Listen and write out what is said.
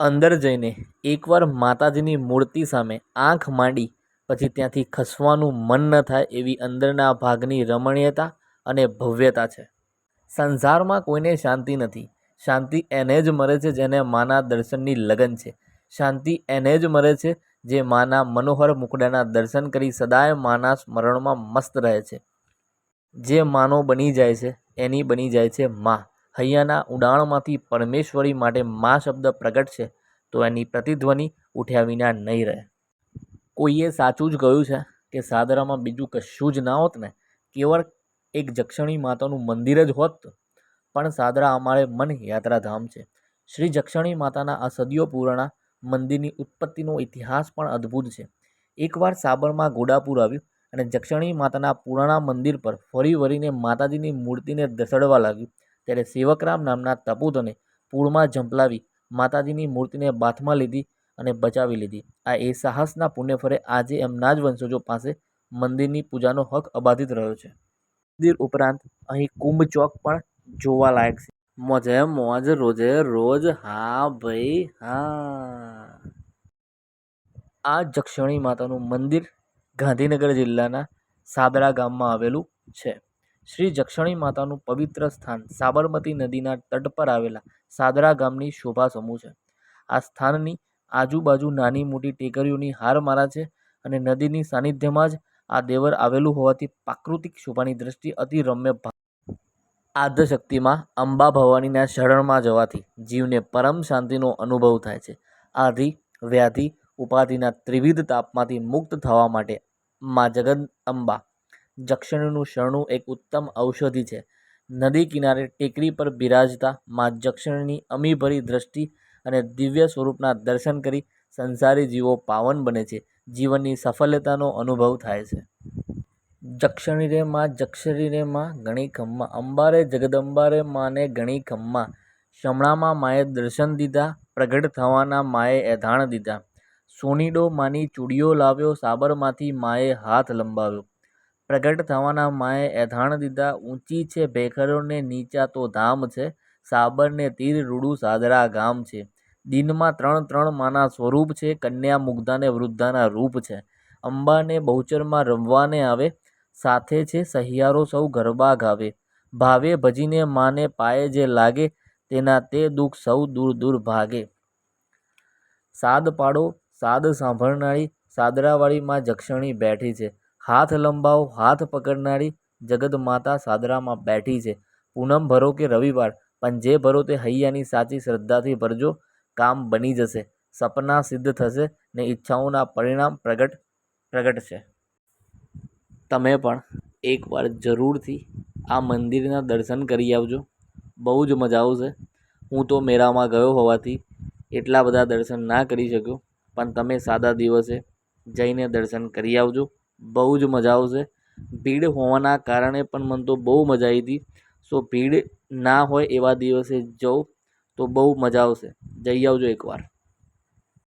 અંદર જઈને એકવાર માતાજીની મૂર્તિ સામે આંખ માંડી, પછી ત્યાંથી ખસવાનું મન ન થાય એવી અંદરના ભાગની રમણીયતા અને ભવ્યતા છે. સંસારમાં કોઈને શાંતિ નથી. શાંતિ એને જ મળે છે જેને માના દર્શનની લગન છે. શાંતિ એને જ મળે છે જે માના મનોહર મુખડાના દર્શન કરી સદાય માના સ્મરણમાં મસ્ત રહે છે. જે માનો બની જાય છે, એની બની જાય છે મા. હૈયાના ઉડાણમાંથી પરમેશ્વરી માટે મા શબ્દ પ્રગટ છે, તો એની પ્રતિધ્વનિ ઉઠ્યા વિના નહીં રહે. કોઈએ સાચું જ કહ્યું છે કે સાદરામાં બીજું કશું જ ના હોત ને, કેવળ એક જક્ષણી માતાનું મંદિર જ હોત પણ સાદરા અમારે મન યાત્રાધામ છે. શ્રી જક્ષણી માતાના આ સદીઓ પુરાણા મંદિરની ઉત્પત્તિનો ઇતિહાસ પણ અદ્ભુત છે. એકવાર સાબરમાં ઘોડાપુર આવ્યું અને જક્ષણી માતાના પુરાણા મંદિર પર ફરી વળીને માતાજીની મૂર્તિને દસડવા લાગ્યું ત્યારે સેવકરામ નામના તપૂતને પૂળમાં ઝંપલાવી માતાજીની મૂર્તિને બાથમાં લીધી અને બચાવી લીધી. આ એ સાહસના પુણ્યફરે આજે એમના જ વંશજો પાસે મંદિરની પૂજાનો હક અબાધિત રહ્યો છે. મંદિર ઉપરાંત અહીં કુંભ ચોક પણ જોવાલાયક છે. મોજે મોજ, રોજે રોજ, હા ભાઈ, હા. આ જક્ષણી માતાનું મંદિર ગાંધીનગર જિલ્લાના સાબરા ગામમાં આવેલું છે. શ્રી જક્ષણી માતાનું પવિત્ર સ્થાન સાબરમતી નદીના તટ પર આવેલા સાદરા ગામની શોભા સમૂહ છે. આ સ્થાનની આજુબાજુ નાની મોટી ટેકરીઓની હારમાળા છે અને નદીની સાનિધ્યમાં જ આ દેવર આવેલું હોવાથી પ્રાકૃતિક શોભાની દ્રષ્ટિ અતિ રમ્ય આદ્યશક્તિમાં અંબા ભવાનીના શરણમાં જવાથી જીવને પરમ શાંતિનો અનુભવ થાય છે. આધિ, વ્યાધિ, ઉપાધિના ત્રિવિધ તાપમાંથી મુક્ત થવા માટે મા જગદંબા જક્ષણીનું શરણું એક ઉત્તમ ઔષધિ છે. નદી કિનારે ટેકરી પર બિરાજતા મા જક્ષણીની અમીભરી દ્રષ્ટિ અને દિવ્ય સ્વરૂપના દર્શન કરી સંસારી જીવો પાવન બને છે. જીવનની સફળતાનો અનુભવ થાય છે. જક્ષણી રે માં જક્ષરી રે માં ગણી ખમ્મા. અંબારે જગદંબારે માને ગણી ખમ્મા. શમણામાં માએ દર્શન દીધા, પ્રગટ થવાના માએ એધાણ દીધા. સોનીડો માની ચૂડીઓ લાવ્યો, સાબરમાંથી માએ હાથ લંબાવ્યો. પ્રગટ થવાના માએ એધાણ દીધા. ઊંચી છે, ભેખરોને નીચા તો ધામ છે, સાબરને તીર રૂડું સાદરા ગામ છે. દિનમાં ત્રણ ત્રણ માના સ્વરૂપ છે, કન્યા મુગ્ધાને વૃદ્ધાના રૂપ છે. અંબાને બહુચરમાં રમવાને આવે, સાથે છે સહિયારો સૌ ગરબા ગાવે. ભાવે ભજીને માને પાયે જે લાગે, તેના તે દુઃખ સૌ દૂર દૂર ભાગે. સાદ પાડો, સાદ સાંભળનારી સાદરાવાળી માં જક્ષણી બેઠી છે. હાથ લંબાવો, હાથ પકડનારી જગતમાતા સાદરામાં બેઠી છે. પૂનમ ભરો કે રવિવાર, પણ જે ભરો તે હૈયાની સાચી શ્રદ્ધાથી ભરજો, કામ બની જશે. સપના સિદ્ધ થશે ને ઈચ્છાઓના પરિણામ પ્રગટ પ્રગટ છે તમે પણ એકવાર જરૂરથી આ મંદિરના દર્શન કરી આવજો. બહુ જ મજા આવશે. હું તો મેળામાં ગયો હોવાથી એટલા બધા દર્શન ના કરી શક્યો, પણ તમે સાદા દિવસે જઈને દર્શન કરી આવજો. બહુ જ મજા આવશે. ભીડ હોવાના કારણે પણ મને તો બહુ મજા આવી હતી. સો ભીડ ના હોય એવા દિવસે જાઓ તો બહુ મજા આવશે. જઈ આવજો એકવાર.